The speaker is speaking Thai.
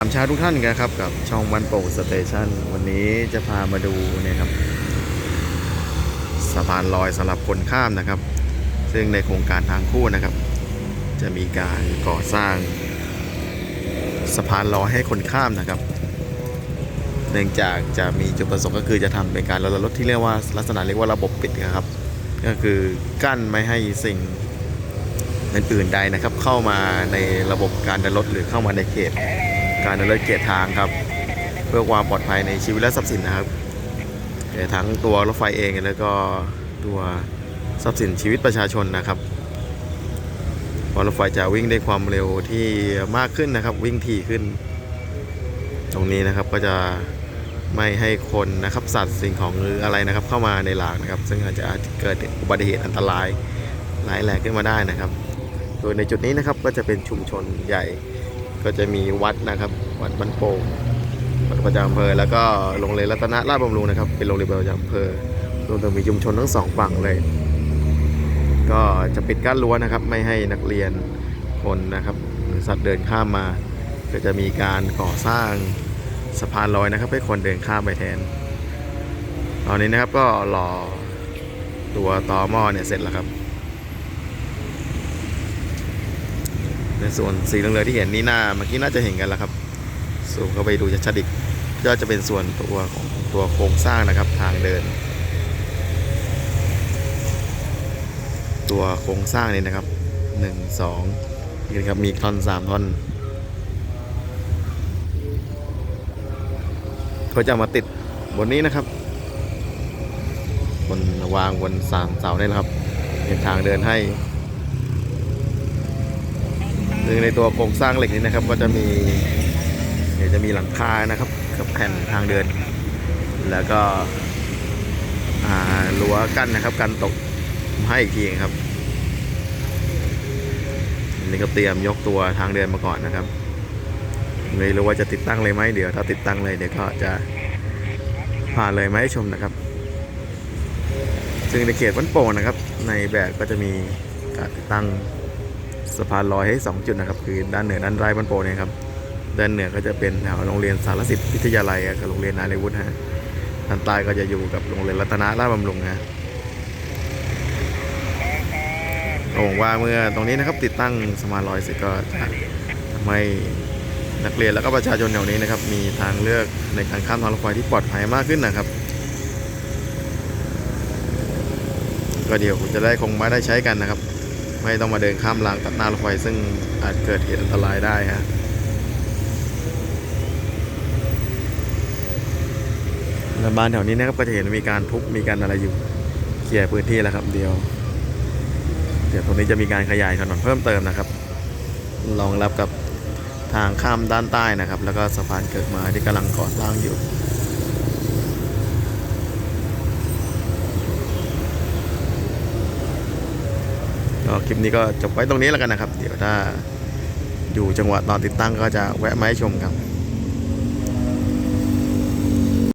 สามชาทุกท่านกันครับกับช่องวันโป่งสเตชันวันนี้จะพามาดูเนี่ยครับสะพานลอยสำหรับคนข้ามนะครับ ซึ่งในโครงการทางคู่นะครับ จะมีการก่อสร้างสะพานลอยให้คนข้ามนะครับ เนื่องจากจะมีจุดประสงค์ก็คือจะทำเป็นการลดรถที่เรียกว่าลักษณะเรียกว่าระบบปิดนะครับ ก็คือกั้นไม่ให้สิ่งอื่นๆใดนะครับ เข้ามาในระบบการเดินรถหรือเข้ามาในเขต การเดินรถเกียรทางครับ เพื่อความปลอดภัยในชีวิตและทรัพย์สินนะครับแต่ทั้งตัวรถไฟเองแล้วก็ตัวทรัพย์สินชีวิตประชาชนนะครับพราะรถไฟจะวิ่งได้ความเร็วที่มากขึ้นนะครับ วิ่งถี่ขึ้น ตรงนี้นะครับก็จะไม่ให้คนนะครับสัตว์สิ่งของหรืออะไรนะครับ เข้ามาในหลางนะครับ ซึ่งอาจจะอาจจะเกิดอุบัติเหตุอันตรายหลายแหลกขึ้นมาได้นะครับ โดยในจุดนี้นะครับก็จะเป็นชุมชนใหญ่ ก็จะมีวัดนะครับ วัดบ้านโป่งวัดประจำอำเภอแล้วก็โรงเรียนรัตนราชบำรุงนะครับ เป็นโรงเรียนประจำอำเภอรวมถึงมีชุมชนทั้งสองฝั่งเลย ก็จะปิดกั้นรั้วนะครับ ไม่ให้นักเรียนคนนะครับหรือสัตว์เดินข้ามมา ก็จะมีการก่อสร้างสะพานลอยนะครับ ให้คนเดินข้ามไปแทน ตอนนี้นะครับก็รอตัวต่อหม้อเนี่ยเสร็จแล้วครับ ในส่วนสีเหลืองๆที่เห็นนี่หน้าเมื่อกี้น่าจะเห็นกันแล้วครับสูมเข้าไปดูชัดๆอีกก็จะเป็นส่วนตัวของตัวโครงสร้างนะครับทางเดิน ตัวโครงสร้างนี่นะครับหนึ่งสองนี่นะครับมีท่อนสามท่อนเขาจะมาติดบนนี้นะครับ บนวางบนสามเสาเนี่ยนะครับเป็นทางเดินให้ ซึ่งในตัวโครงสร้างเหล็กนี้นะครับ ก็จะมีเดี๋ยวจะมีหลังคานะครับกับแผ่นทางเดิน แล้วก็รั้วกั้นนะครับกันตกให้อีกทีครับนนี้ก็เตรียมยกตัวทางเดินมาก่อนนะครับไม่รู้ว่าจะติดตั้งเลยไหมเดี๋ยวถ้าติดตั้งเลยเดี๋ยวก็จะพานเลยมาให้ชมนะครับ ซึ่งในเขตวัดโป่งนะครับ ในแบบก็จะมีการติดตั้ง สะพานลอยให้ 2 จุดนะครับ คือด้านเหนือด้านใต้บ้านโป่งเนี่ยครับด้านเหนือก็จะเป็นแถวโรงเรียนสารสิทธิ์วิทยาลัยกับโรงเรียนนาเรวุฒิฮะด้านใต้ก็จะอยู่กับโรงเรียนรัตนราชบำรุงฮะก็หวังว่าเมื่อตรงนี้นะครับติดตั้งสะพานลอยเสร็จก็จะทำให้นักเรียนแล้วก็ประชาชนแถวนี้นะครับ มีทางเลือกในการข้ามทางรถไฟที่ปลอดภัยมากขึ้นนะครับก็เดี๋ยวจะได้คงไม่ได้ใช้กันนะครับ ไม่ต้องมาเดินข้ามรางตัดหน้ารถไฟซึ่งอาจเกิดเหตุอันตรายได้ฮะแล้วบ้านแถวนี้นะครับก็จะเห็นมีการทุบมีการอะไรอยู่เคลียร์พื้นที่แล้วครับเดียว เดี๋ยวตรงนี้จะมีการขยายถนนเพิ่มเติมนะครับรองรับกับทางข้ามด้านใต้นะครับ แล้วก็สะพานเกิดมาที่กำลังก่อสร้างอยู่ คลิปนี้ก็จบไว้ตรงนี้แล้วกันนะครับ เดี๋ยวถ้าอยู่จังหวะตอนติดตั้งก็จะแวะมาให้ชมครับ